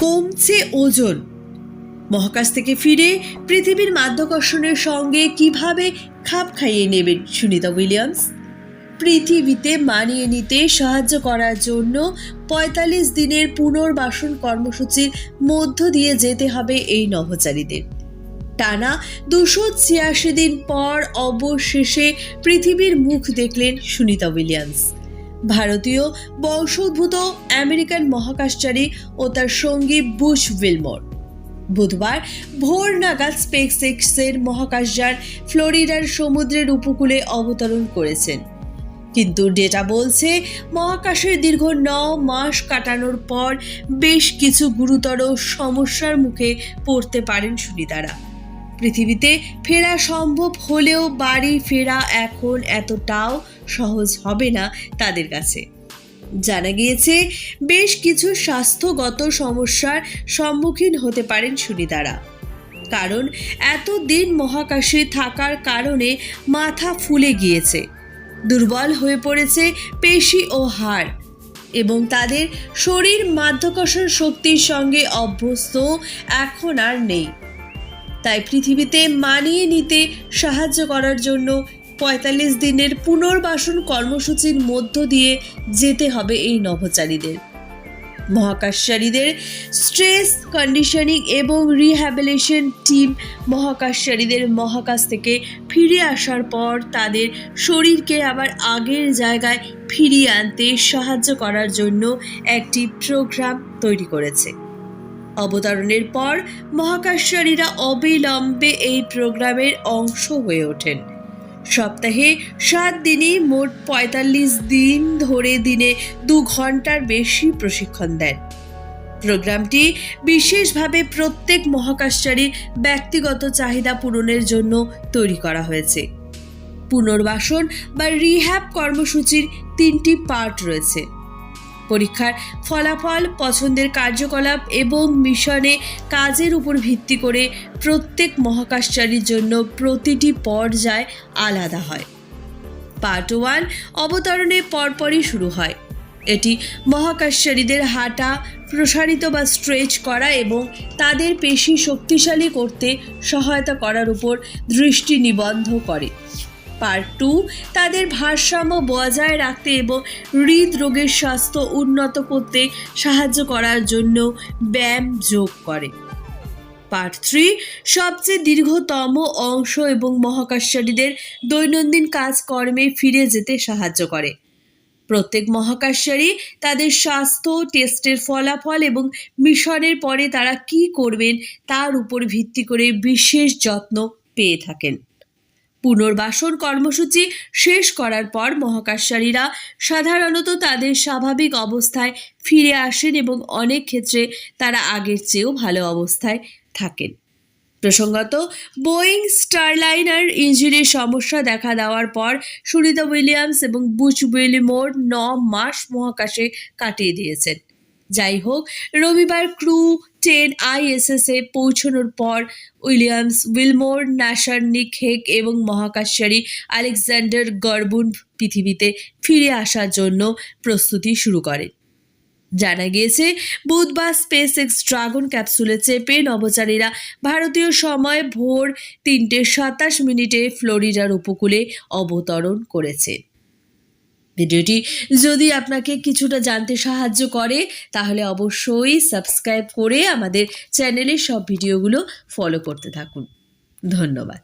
কমছে ওজন। মহাকাশ থেকে ফিরে পৃথিবীর মাধ্যাকর্ষণের সঙ্গে কীভাবে খাপ খাইয়ে নেবেন সুনিতা উইলিয়ামস? পৃথিবীতে মানিয়ে নিতে সাহায্য করার জন্য পঁয়তাল্লিশ দিনের পুনর্বাসন কর্মসূচির মধ্য দিয়ে যেতে হবে এই নভোচারীদের। টানা দুশো ছিয়াশি দিন পর অবশেষে পৃথিবীর মুখ দেখলেন সুনিতা উইলিয়ামস। ভারতীয় বংশোদ্ভূত আমেরিকান মহাকাশচারী ও তার সঙ্গী বুশ উইলমোর। বুধবার ভোর নাগাদ স্পেস এক্সের মহাকাশযান ফ্লোরিডার সমুদ্রের উপকূলে অবতরণ করেছেন। কিন্তু ডেটা বলছে, মহাকাশের দীর্ঘ ন মাস কাটানোর পর বেশ কিছু গুরুতর সমস্যার মুখে পড়তে পারেন সুনিতারা। পৃথিবীতে ফেরা সম্ভব হলেও বাড়ি ফেরা এখন এতটাও সহজ হবে না তাদের কাছে। জানা গিয়েছে, বেশ কিছু স্বাস্থ্যগত সমস্যার সম্মুখীন হতে পারেন সুনিতারা। কারণ এতদিন মহাকাশে থাকার কারণে মাথা ফুলে গিয়েছে, দুর্বল হয়ে পড়েছে পেশি ও হাড় এবং তাদের শরীর মাধ্যাকর্ষণ শক্তির সঙ্গে অভ্যস্ত এখন আর নেই। তাই পৃথিবীতে মানিয়ে নিতে সাহায্য করার জন্য পঁয়তাল্লিশ দিনের পুনর্বাসন কর্মসূচির মধ্য দিয়ে যেতে হবে এই নভোচারীদের। মহাকাশচারীদের স্ট্রেস কন্ডিশনিং এবং রিহ্যাবিলেশন টিম মহাকাশচারীদের মহাকাশ থেকে ফিরে আসার পর তাদের শরীরকে আবার আগের জায়গায় ফিরিয়ে আনতে সাহায্য করার জন্য একটি প্রোগ্রাম তৈরি করেছে। অবতরণের পর মহাকাশচারীরা অবিলম্বে এই প্রোগ্রামের অংশ হয়ে ওঠেন। সপ্তাহে সাত দিনই মোট পঁয়তাল্লিশ দিন ধরে দিনে দু ঘণ্টার বেশি প্রশিক্ষণ দেন। প্রোগ্রামটি বিশেষভাবে প্রত্যেক মহাকাশচারীর ব্যক্তিগত চাহিদা পূরণের জন্য তৈরি করা হয়েছে। পুনর্বাসন বা রিহ্যাব কর্মসূচির তিনটি পার্ট রয়েছে। পরীক্ষার ফলাফল, পছন্দের কার্যকলাপ এবং মিশনে কাজের উপর ভিত্তি করে প্রত্যেক মহাকাশচারীর জন্য প্রতিটি পর্যায় আলাদা হয়। পার্ট ওয়ান অবতরণের পরপরই শুরু হয়। এটি মহাকাশচারীদের হাঁটা, প্রসারিত বা স্ট্রেচ করা এবং তাদের পেশি শক্তিশালী করতে সহায়তা করার উপর দৃষ্টি নিবন্ধ করে। পার্ট টু তাদের ভারসাম্য বজায় রাখতে এবং হৃদরোগের স্বাস্থ্য উন্নত করতে সাহায্য করার জন্য ব্যায়াম যোগ করে। পার্ট থ্রি সবচেয়ে দীর্ঘতম অংশ এবং মহাকাশচারীদের দৈনন্দিন কাজকর্মে ফিরে যেতে সাহায্য করে। প্রত্যেক মহাকাশচারী তাদের স্বাস্থ্য, টেস্টের ফলাফল এবং মিশনের পরে তারা কি করবেন তার উপর ভিত্তি করে বিশেষ যত্ন পেয়ে থাকেন। পুনর্বাসন কর্মসূচি শেষ করার পর মহাকাশচারীরা সাধারণত তাদের স্বাভাবিক অবস্থায় ফিরে আসেন এবং অনেক ক্ষেত্রে তারা আগের চেয়েও ভালো অবস্থায় থাকেন। প্রসঙ্গত, বোয়িং স্টারলাইনার ইঞ্জিনের সমস্যা দেখা দেওয়ার পর সুনিতা উইলিয়ামস এবং বুচ উইলিমোর ন মাস মহাকাশে কাটিয়ে দিয়েছেন। যাই হোক রবিবার ক্রু টেন আইএসএস পৌঁছানোর পর উইলিয়ামস উইলমোর, নাসার নিক হেক এবং মহাকাশচারী আলেকজান্ডার গর্বুন পৃথিবীতে ফিরে আসার জন্য প্রস্তুতি শুরু করেন। জানা গিয়েছে, বুধবার স্পেস এক্স ড্রাগন ক্যাপসুলে চেপে নভোচারীরা ভারতীয় সময় ভোর তিনটে সাতাশ মিনিটে ফ্লোরিডার উপকূলে অবতরণ করেছে। ভিডিওটি যদি আপনাকে কিছুটা জানতে সাহায্য করে, তাহলে অবশ্যই সাবস্ক্রাইব করে আমাদের চ্যানেলের সব ভিডিওগুলো ফলো করতে থাকুন। ধন্যবাদ।